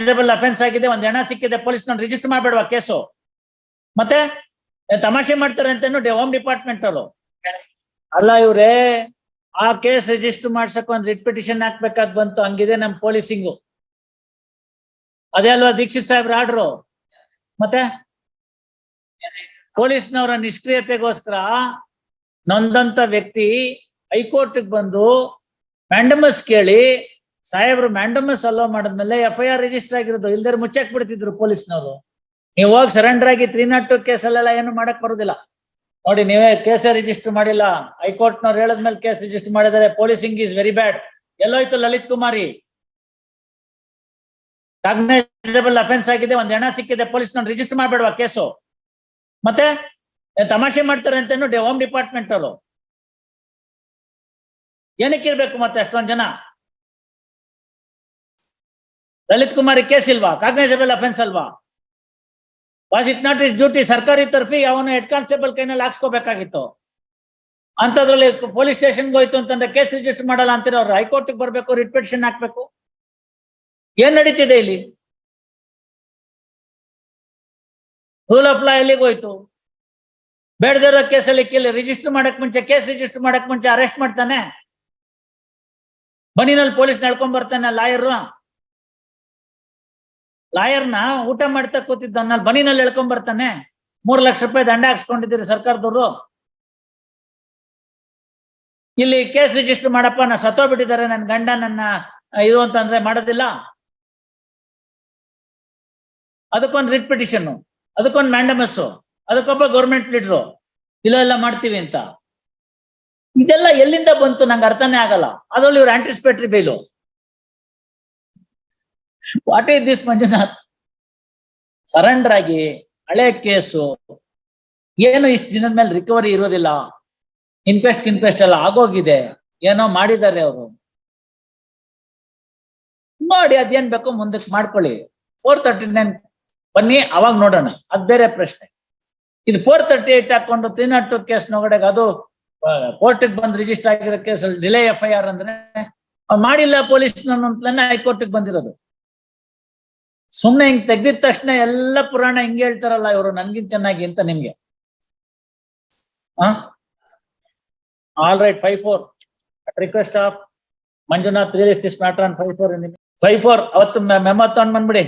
Cognisable offence ಆಗಿದೆ, ಒಂದ್ ಹೆಣ ಸಿಕ್ಕಿದೆ ಪೊಲೀಸ್ ನೋಡಿ ರಿಜಿಸ್ಟರ್ ಮಾಡ್ಬೇಡವಾ ಕೇಸು ಮತ್ತೆ ತಮಾಷೆ ಮಾಡ್ತಾರೆ ಅಂತ ಹೋಮ್ ಡಿಪಾರ್ಟ್ಮೆಂಟ್ ಅವರು. ಅಲ್ಲ ಇವ್ರೆ, ಆ ಕೇಸ್ ರಿಜಿಸ್ಟರ್ ಮಾಡ್ಸಕ್ ಒಂದ್ ರಿಟ್ ಪಿಟಿಷನ್ ಹಾಕ್ಬೇಕಾಗ್ ಬಂತು, ಹಂಗಿದೆ ನಮ್ ಪೊಲೀಸಿಂಗು ಅದೇ ಅಲ್ವಾ ದೀಕ್ಷಿತ್ ಸಾಹೇಬ್ರ ಆರ್ಡ್ರು? ಮತ್ತೆ? ಪೊಲೀಸ್ನವರ ನಿಷ್ಕ್ರಿಯತೆಗೋಸ್ಕರ ನೊಂದಂತ ವ್ಯಕ್ತಿ ಹೈಕೋರ್ಟ್ ಬಂದು ಮ್ಯಾಂಡಮಸ್ ಕೇಳಿ ಸಾಹೇಬ್ರು ಮ್ಯಾಂಡಮಸ್ ಅಲೋ ಮಾಡಿದ್ಮೇಲೆ ಎಫ್ ಐ ಆರ್ ರಿಜಿಸ್ಟರ್ ಆಗಿರೋದು ಇಲ್ದೇ ಮುಚ್ಚಾಕ್ ಬಿಡ್ತಿದ್ರು ಪೊಲೀಸ್ನವರು. ನೀವು ಹೋಗಿ ಸರೆಂಡರ್ ಆಗಿ ತ್ರೀ ನಾಟ್ ಟು ಕೇಸಲ್ಲೆಲ್ಲ ಏನು ಮಾಡಕ್ ಬರುದಿಲ್ಲ. ನೋಡಿ, ನೀವೇ ಕೇಸ್ ರಿಜಿಸ್ಟರ್ ಮಾಡಿಲ್ಲ. ಹೈಕೋರ್ಟ್ ನವ್ರು ಹೇಳದ್ಮೇಲೆ ಕೇಸ್ ರಿಜಿಸ್ಟರ್ ಮಾಡಿದರೆ ಪೊಲೀಸಿಂಗ್ ಈಸ್ ವೆರಿ ಬ್ಯಾಡ್ ಎಲ್ಲೋಯ್ತು ಲಲಿತ್ ಕುಮಾರಿ? ಕಾಗ್ನೈಸಬಲ್ ಅಫೆನ್ಸ್ ಆಗಿದೆ, ಒಂದ್ ಹೆಣ ಸಿಕ್ಕಿದೆ ಪೊಲೀಸ್ ನೋಡಿ ರಿಜಿಸ್ಟರ್ ಮಾಡ್ಬೇಡುವ ಕೇಸು ಮತ್ತೆ? ತಮಾಷೆ ಮಾಡ್ತಾರೆ ಅಂತ ಹೋಮ್ ಡಿಪಾರ್ಟ್ಮೆಂಟ್ ಅವರು. ಏನಕ್ಕಿರ್ಬೇಕು ಮತ್ತೆ ಅಷ್ಟೊಂದ್ ಜನ? ಲಲಿತ್ ಕುಮಾರಿ ಕೇಸ್ ಇಲ್ವಾ? ಕಾಗ್ನೈಸಬಲ್ ಅಫೆನ್ಸ್ ಅಲ್ವಾ? Was it not his duty ಸರ್ಕಾರಿ ತರ್ಫಿ ಅವನು ಹೆಡ್ ಕಾನ್ಸ್ಟೇಬಲ್ ಕೈನಲ್ಲಿ ಹಾಕ್ಸ್ಕೋಬೇಕಾಗಿತ್ತು. ಅಂತದ್ರಲ್ಲಿ ಪೊಲೀಸ್ ಸ್ಟೇಷನ್ಗೆ ಹೋಯ್ತು ಅಂತಂದ್ರೆ ಕೇಸ್ ರಿಜಿಸ್ಟರ್ ಮಾಡಲ್ಲ ಅಂತೀರ ಅವ್ರು ಹೈಕೋರ್ಟ್ ಬರಬೇಕು ರಿಟ್ ಪಿಟಿಷನ್ ಹಾಕ್ಬೇಕು. ಏನ್ ನಡೀತಿದೆ ಇಲ್ಲಿ? ರೂಲ್ ಆಫ್ ಲಾ ಎಲ್ಲಿಗೆ ಹೋಯ್ತು? ಬೇಡದಿರೋ ಕೇಸಲ್ಲಿ ಕೇಳಿ ರಿಜಿಸ್ಟರ್ ಮಾಡಕ್ ಮುಂಚೆ, ಕೇಸ್ ರಿಜಿಸ್ಟರ್ ಮಾಡಕ್ ಮುಂಚೆ ಅರೆಸ್ಟ್ ಮಾಡ್ತಾನೆ? ಬನ್ನಿನಲ್ಲಿ ಪೊಲೀಸ್ ನಡ್ಕೊಂಡ್ ಬರ್ತಾನೆ ಲಾಯರ್ ಲಾಯರ್ನ ಊಟ ಮಾಡ್ತಾ ಕೂತಿದ್ದ ಬನಿನಲ್ಲಿ ಎಳ್ಕೊಂಡ್ ಬರ್ತಾನೆ ಮೂರ್ ಲಕ್ಷ ರೂಪಾಯಿ ದಂಡ ಹಾಕ್ಸ್ಕೊಂಡಿದ್ದೀರಿ ಸರ್ಕಾರದವರು. ಇಲ್ಲಿ ಕೇಸ್ ರಿಜಿಸ್ಟರ್ ಮಾಡಪ್ಪ, ನಾ ಸತ್ತೋಗ್ಬಿಟ್ಟಿದ್ದಾರೆ ನನ್ನ ಗಂಡ ನನ್ನ ಇದು ಅಂತಂದ್ರೆ ಮಾಡೋದಿಲ್ಲ. ಅದಕ್ಕೊಂದು ರಿಟ್ ಪಿಟಿಷನ್ ಅದಕ್ಕೊಂದು ಮ್ಯಾಂಡಮಸ್ ಅದಕ್ಕೊಬ್ಬ ಗೌರ್ಮೆಂಟ್ ಲೀಡ್ರು ಇಲ್ಲ ಎಲ್ಲ ಮಾಡ್ತೀವಿ ಅಂತ. ಇದೆಲ್ಲ ಎಲ್ಲಿಂದ ಬಂತು ನಂಗೆ ಅರ್ಥನೇ ಆಗಲ್ಲ. ಅದ್ರಲ್ಲಿ ಇವ್ರು anticipatory bail what is this Manjunath? Surrender ಆಗಿ ಹಳೆ ಕೇಸು. ಏನು ಇಷ್ಟು ದಿನದ ಮೇಲೆ ರಿಕವರಿ ಇರೋದಿಲ್ಲ. ಇನ್ಕ್ವೆಸ್ಟ್ ಇನ್ಕ್ವೆಸ್ಟ್ ಎಲ್ಲ ಆಗೋಗಿದೆ. ಏನೋ ಮಾಡಿದ್ದಾರೆ ಅವರು. ನೋಡಿ, ಅದೇನ್ ಬೇಕೋ ಮುಂದಕ್ಕೆ ಮಾಡ್ಕೊಳ್ಳಿ. ಫೋರ್ ತರ್ಟಿ ನೈನ್ ಬನ್ನಿ, ಅವಾಗ ನೋಡೋಣ. ಅದ್ ಬೇರೆ ಪ್ರಶ್ನೆ. ಇದು ಫೋರ್ ತರ್ಟಿ ಏಟ್ ಹಾಕೊಂಡು ಟು ಕೇಸ್ ನೋಗಡೆಗೆ ಅದು ಕೋರ್ಟಿಗೆ ಬಂದ್ ರಿಜಿಸ್ಟರ್ ಆಗಿರೋ ಕೇಸಲ್ಲಿ ಡಿಲೇ ಎಫ್ ಐ ಆರ್ ಅಂದ್ರೆ ಮಾಡಿಲ್ಲ ಪೊಲೀಸ್ ಹೈಕೋರ್ಟಿಗೆ ಬಂದಿರೋದು. ಸುಮ್ನೆ ಹಿಂಗ್ ತೆಗ್ದಿದ ತಕ್ಷಣ ಎಲ್ಲ ಪುರಾಣ ಹಿಂಗೆ ಹೇಳ್ತಾರಲ್ಲ ಇವರು ನನ್ಗಿನ್ ಚೆನ್ನಾಗಿ ಅಂತ ನಿಮ್ಗೆ. All right five four request of Manjunath release this matter on five four five four ಅವತ್ತು ಮೆಮ್ಮ ತಗೊಂಡ್ ಬಂದ್ಬಿಡಿ.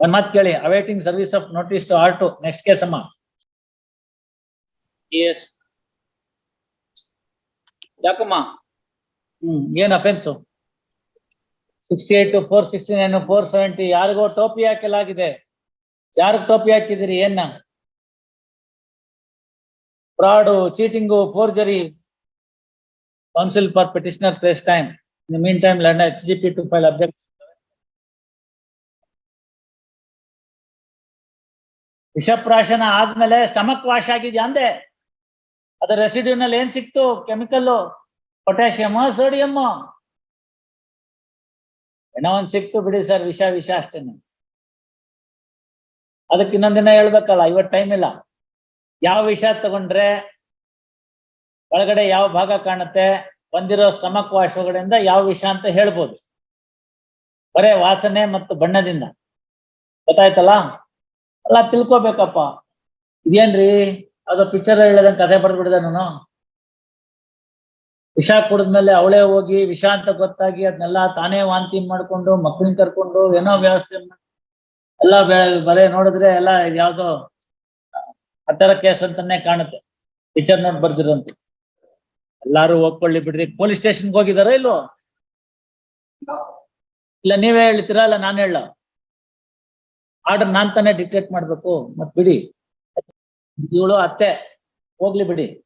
ಒಂದ್ ಮಾತು ಕೇಳಿ. Awaiting service of notice to R two next case ಅಮ್ಮ. ಎಸ್ ಯಾಕಮ್ಮ? ಹ್ಮ್ ಏನ್ offence sixty eight four sixty nine four seventy ಯಾರಿಗೋ ಟೋಪಿ ಹಾಕಲಾಗಿದೆ. ಯಾರಿಗ್ ಟೋಪಿ ಹಾಕಿದಿರಿ, ಏನ fraud, cheating, forgery counsel for petitioner, place time. In mean time, learn H G P to file object. ವಿಷಪ್ರಾಶನ ಆದ್ಮೇಲೆ ಸ್ಟಮಕ್ ವಾಶ್ ಆಗಿದ್ಯಾ ಅಂದೆ? ಅದ್ರ ರೆಸಿಡ್ಯೂನಲ್ಲಿ ಏನ್ ಸಿಕ್ತು? ಕೆಮಿಕಲ್ ಪೊಟ್ಯಾಷಿಯಮ್ ಸೋಡಿಯಮ್ ಏನೋ ಒಂದ್ ಸಿಕ್ತು ಬಿಡಿ ಸರ್, ವಿಷ ವಿಷ ಅಷ್ಟೇನೆ ಅದಕ್ಕೆ ಇನ್ನೊಂದಿನ ಹೇಳ್ಬೇಕಲ್ಲ ಇವತ್ತು ಟೈಮ್ ಇಲ್ಲ. ಯಾವ ವಿಷ ತಗೊಂಡ್ರೆ ಒಳಗಡೆ ಯಾವ ಭಾಗ ಕಾಣುತ್ತೆ, ಬಂದಿರೋ ಸ್ಟಮಕ್ ವಾಶಗಳಿಂದ ಯಾವ ವಿಷ ಅಂತ ಹೇಳ್ಬೋದು. ಬರೇ ವಾಸನೆ ಮತ್ತು ಬಣ್ಣದಿಂದ. ಗೊತ್ತಾಯ್ತಲ್ಲ? ಅಲ್ಲ ತಿಳ್ಕೊಬೇಕಪ್ಪ. ಇದೇನ್ರಿ? ಅದು ಪಿಕ್ಚರ್ ಹೇಳದಂಗೆ ಕಥೆ ಬರ್ದ್ಬಿಡ್ದೆ ನಾನು. ವಿಷ ಕುಡಿದ್ಮೇಲೆ ಅವಳೇ ಹೋಗಿ ವಿಷ ಅಂತ ಗೊತ್ತಾಗಿ ಅದನ್ನೆಲ್ಲ ತಾನೇ ವಾಂತಿ ಮಾಡ್ಕೊಂಡು ಮಕ್ಕಳನ್ನ ಕರ್ಕೊಂಡು ಏನೋ ವ್ಯವಸ್ಥೆ ಎಲ್ಲ ಬರೇ ನೋಡಿದ್ರೆ ಎಲ್ಲ ಯಾವ್ದೋ ಆತರ ಕೇಸ್ ಅಂತಾನೆ ಕಾಣುತ್ತೆ. ಪಿಕ್ಚರ್ ನೋಡ್ ಬರ್ದಿರಂತ. ಎಲ್ಲಾರು ಹೋಗ್ಕೊಳ್ಳಿ ಬಿಡ್ರಿ. ಪೊಲೀಸ್ ಸ್ಟೇಷನ್ಗೆ ಹೋಗಿದಾರ ಇಲ್ವೋ? ಇಲ್ಲ, ನೀವೇ ಹೇಳ್ತೀರಾ? ಇಲ್ಲ, ನಾನು ಹೇಳ ಆರ್ಡರ್ ನಾನ್ ತಾನೇ ಡಿಕ್ಟೇಟ್ ಮಾಡ್ಬೇಕು. ಮತ್ ಬಿಡಿ. ಇವಳು ಅತ್ತೆ. ಹೋಗ್ಲಿ ಬಿಡಿ.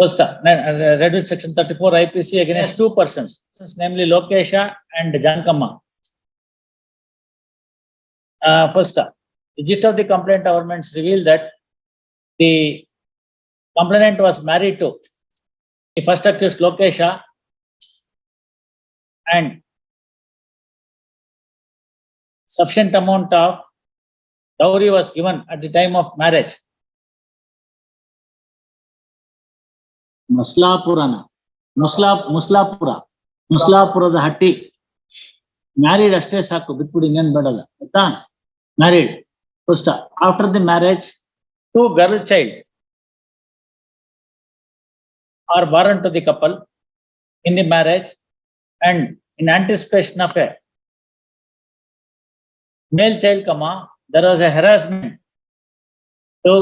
First, uh, read with section thirty-four IPC against two persons, namely Lokesha and Jankamma. Uh, first, uh, the gist of the complaint governments revealed that the complainant was married to the first accused Lokesha and sufficient amount of dowry was given at the time of marriage. ಮುಸ್ಲಾಪುರನ, ಮುಸ್ಲಾ, ಮುಸ್ಲಾಪುರ, ಮುಸ್ಲಾಪುರದ ಹಟ್ಟಿ. Married ಅಷ್ಟೇ ಸಾಕು, ಬಿಟ್ಬಿಡಿ, ಇನ್ನೇನ್ ಬೇಡಲ್ಲ, ಆಯ್ತಾ? Married first after the marriage to girl child or born to the couple in the marriage and in anticipation of a male child, comma, there was a harassment to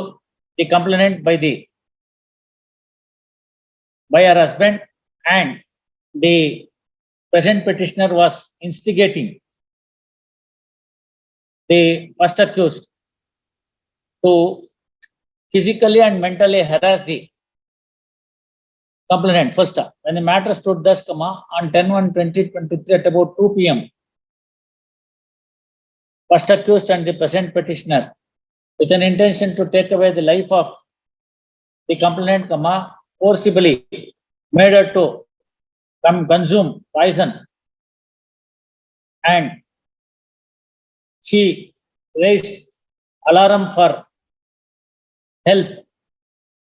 the complainant by the by her husband and the present petitioner was instigating the first accused to physically and mentally harass the complainant. First when the matter stood thus comma on 10 1 2023 at about 2 p.m first accused and the present petitioner with an intention to take away the life of the complainant, comma, forcibly made her to come consume poison. And she raised alarm for help.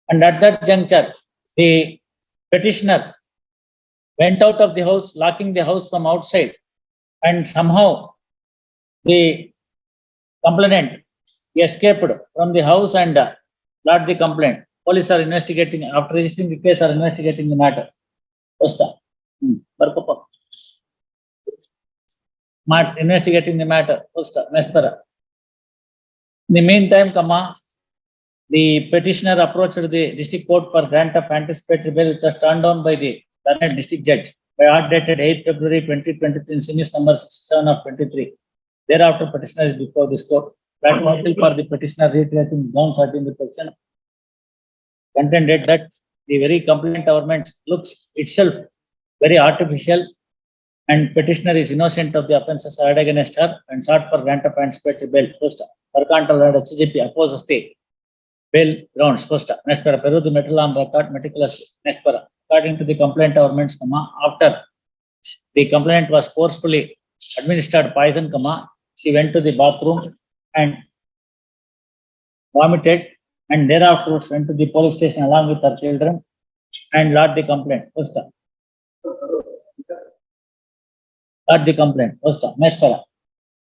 And at that juncture, the petitioner went out of the house, locking the house from outside. And somehow the complainant escaped from the house and lodged the complaint police are investigating, after registering the case, are investigating the matter. First, hmm. March investigating the matter. First, next para. In the meantime, comma, the petitioner approached the district court for grant of anticipatory bail, which was turned down by the Larnet district judge by art dated 8 February 2023 in series number 67 of 23. Thereafter, petitioner is before this court. That appeal for the petitioner reiterating down 13 the petition Contended that the very complaint government looks itself very artificial. And petitioner is innocent of the offences heard against her and sought for grant of anticipatory bail. First, Mercantile and CGP opposes the bail grounds. First, next para, Peru the metal on record meticulously. Next para, according to the complaint government's comma, after the complainant was forcefully administered poison, comma, she went to the bathroom and vomited and thereafter went to the police station along with her children and lodged the complaint. First. Lodged the complaint. First. Next para.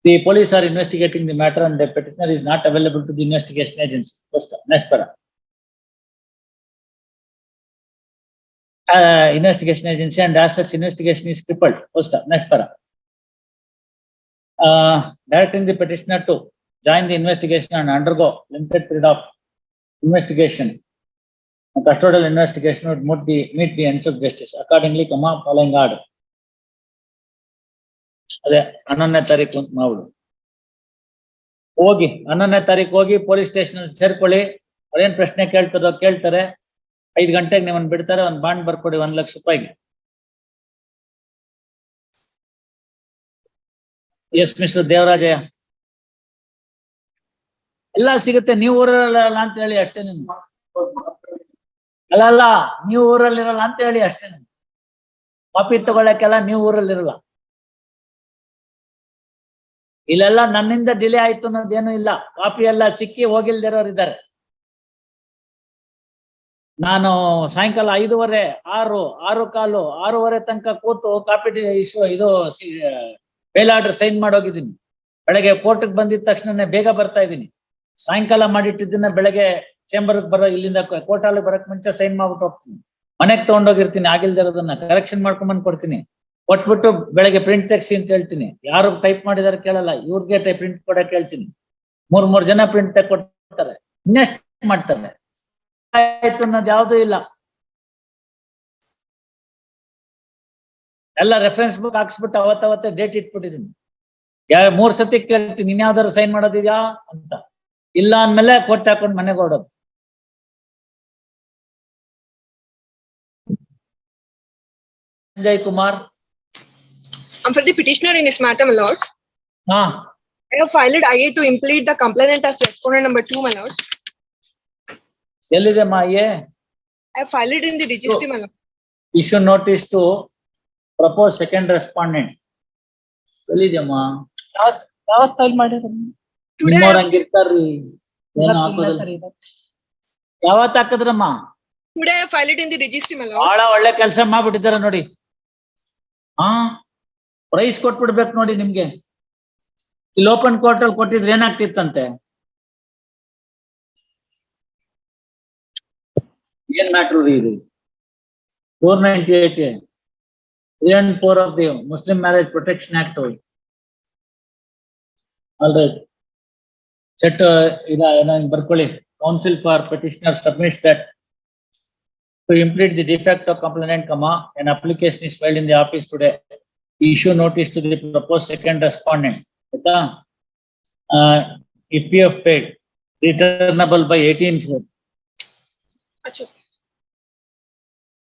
The police are investigating the matter and the petitioner is not available to the investigation agency. First. Next para. Uh, investigation agency and as such investigation is crippled. First. Next para. uh, directing the petitioner to join the investigation and undergo limited period of investigation. A custodial investigation would meet the, meet the ends of justice accordingly, comma, following order. ಅದೇ ಹನ್ನೊಂದನೇ ತಾರೀಕು ಅಂತ ಮಾಡ್ಬಿಡು ಹೋಗಿ ಹನ್ನೊಂದನೇ ತಾರೀಕು ಹೋಗಿ police station ಸೇರ್ಕೊಳ್ಳಿ ಅವ್ರೇನ್ ಪ್ರಶ್ನೆ ಕೇಳ್ತಾರೋ ಕೇಳ್ತಾರೆ ಐದು ಗಂಟೆಗೆ ನಿಮ್ಮನ್ನ ಬಿಡ್ತಾರೆ ಒಂದ್ ಬಾಂಡ್ ಬರ್ಕೊಡಿ ಒಂದ್ ಲಕ್ಷ ರೂಪಾಯಿಗೆ ಎಸ್ ಮಿಸ್ಟರ್ ದೇವರಾಜಯ್ಯ ಎಲ್ಲ ಸಿಗುತ್ತೆ. ನೀವು ಊರಲ್ಲ ಅಂತ ಹೇಳಿ ಅಷ್ಟೇ ನಿಮ್ಗೆ. ಅಲ್ಲ ಅಲ್ಲ, ನೀವು ಊರಲ್ಲಿರಲ್ಲ ಅಂತ ಹೇಳಿ ಅಷ್ಟೇ ನಿಮ್ಗೆ. ಕಾಪಿ ತಗೊಳಕ್ಕೆಲ್ಲ ನೀವು ಊರಲ್ಲಿರಲ್ಲ. ಇಲ್ಲೆಲ್ಲ ನನ್ನಿಂದ ಡಿಲೇ ಆಯ್ತು ಅನ್ನೋದೇನು ಇಲ್ಲ. ಕಾಪಿ ಎಲ್ಲ ಸಿಕ್ಕಿ ಹೋಗಿಲ್ದಿರೋರು ಇದ್ದಾರೆ. ನಾನು ಸಾಯಂಕಾಲ ಐದೂವರೆ, ಆರು ಆರು ಕಾಲು, ಆರೂವರೆ ತನಕ ಕೂತು ಕಾಪಿ ಇಶ್ಯೂ ಇದು ಬೇಲ್ ಆರ್ಡರ್ ಸೈನ್ ಮಾಡೋಗಿದ್ದೀನಿ. ಬೆಳಗ್ಗೆ ಕೋರ್ಟ್ಗೆ ಬಂದಿದ ತಕ್ಷಣನೇ ಬೇಗ ಬರ್ತಾ ಇದ್ದೀನಿ. ಸಾಯಂಕಾಲ ಮಾಡಿಟ್ಟಿದ್ದನ್ನ ಬೆಳಗ್ಗೆ ಚೇಂಬರ್ ಬರೋ ಇಲ್ಲಿಂದ ಕೋರ್ಟ್ ಅಲ್ಲಿ ಬರಕ್ ಮುಂಚೆ ಸೈನ್ ಮಾಡ್ಬಿಟ್ಟು ಹೋಗ್ತೀನಿ. ಮನೆಗ್ ತಗೊಂಡೋಗಿರ್ತೀನಿ ಆಗಿಲ್ದಿರೋದನ್ನ ಕರೆಕ್ಷನ್ ಮಾಡ್ಕೊಂಡ್ ಕೊಡ್ತೀನಿ. ಕೊಟ್ಬಿಟ್ಟು ಬೆಳಗ್ಗೆ ಪ್ರಿಂಟ್ ತೆಗ್ಸಿ ಅಂತ ಹೇಳ್ತೀನಿ. ಯಾರು ಟೈಪ್ ಮಾಡಿದಾರೆ ಕೇಳಲ್ಲ, ಇವ್ರಿಗೆ ಟೈಪ್ ಪ್ರಿಂಟ್ ಕೊಡಕ್ ಹೇಳ್ತೀನಿ ಮೂರ್ ಮೂರ್ ಜನ ಪ್ರಿಂಟ್ ತೆಗ್ ಕೊಡ್ತಾರೆ. ಇನ್ನೆಸ್ಟ್ ಮಾಡ್ತಾರೆ? ಆಯ್ತು ಅನ್ನೋದು ಯಾವ್ದೂ ಇಲ್ಲ. ಎಲ್ಲ ರೆಫರೆನ್ಸ್ ಬುಕ್ ಹಾಕ್ಸ್ಬಿಟ್ಟು ಅವತ್ತವತ್ತೆ ಡೇಟ್ ಇಟ್ಬಿಟ್ಟಿದೀನಿ. ಮೂರ್ ಸತಿ ಕೇಳ್ತೀನಿ ಇನ್ಯಾವ್ದಾರು ಸೈನ್ ಮಾಡೋದಿದ್ಯಾ? ಅಂತ. ಇಲ್ಲ ಅಂದ್ಮೇಲೆ ಮೇಲೆ ಕೊಟ್ಟಾಕೊಂಡು ಮನೆ ಓಡೋ Sanjay Kumar. I am the petitioner in this matter my lords ಹಾ. I have filed I to implead the complainant as respondent number 2 my lord ಎಲ್ಲಿದೆ ಅಮ್ಮ I have filed in the registry ಮಲಂ you should not to propose second respondent ಎಲ್ಲಿದೆ ಅಮ್ಮ the ದಸ್ತಾವೇಲ್ ಮಾಡಿದರೆ ನಿಮ್ಮವ್ರ ಹಂಗಿರ್ತಾರ್ರಿ ಏನು ಹಾಕೋದಿಲ್ಲ ಯಾವತ್ ಹಾಕದ್ರಮ್ಮ? It in the registry, ಬಹಳ ಒಳ್ಳೆ ಕೆಲಸ ಮಾಡ್ಬಿಟ್ಟಿದಾರ ನೋಡಿ. ಹಾ? ಪ್ರೈಸ್ ಕೊಟ್ಬಿಡ್ಬೇಕು ನೋಡಿ ನಿಮ್ಗೆ. ಇಲ್ಲಿ ಓಪನ್ ಕೋರ್ಟ್ ಅಲ್ಲಿ ಕೊಟ್ಟಿದ್ರೆ ಏನಾಗ್ತಿತ್ತಂತೆ? ಏನ್ ಮ್ಯಾಟ್ರು ರೀ ಇದು? Four ninety eight three and four of the Muslim marriage protection act all right set ಇದ ಏನೋ ಹಿಂಗ್ ಬರ್ಕೊಳ್ಳಿ counsel for petitioner submits that to implement the defect of complainant, comma, an application is filed in the office today. Issue notice to the proposed second respondent. ಆಯ್ತಾ? Uh, if you have paid, returnable by eighteen four. Achha.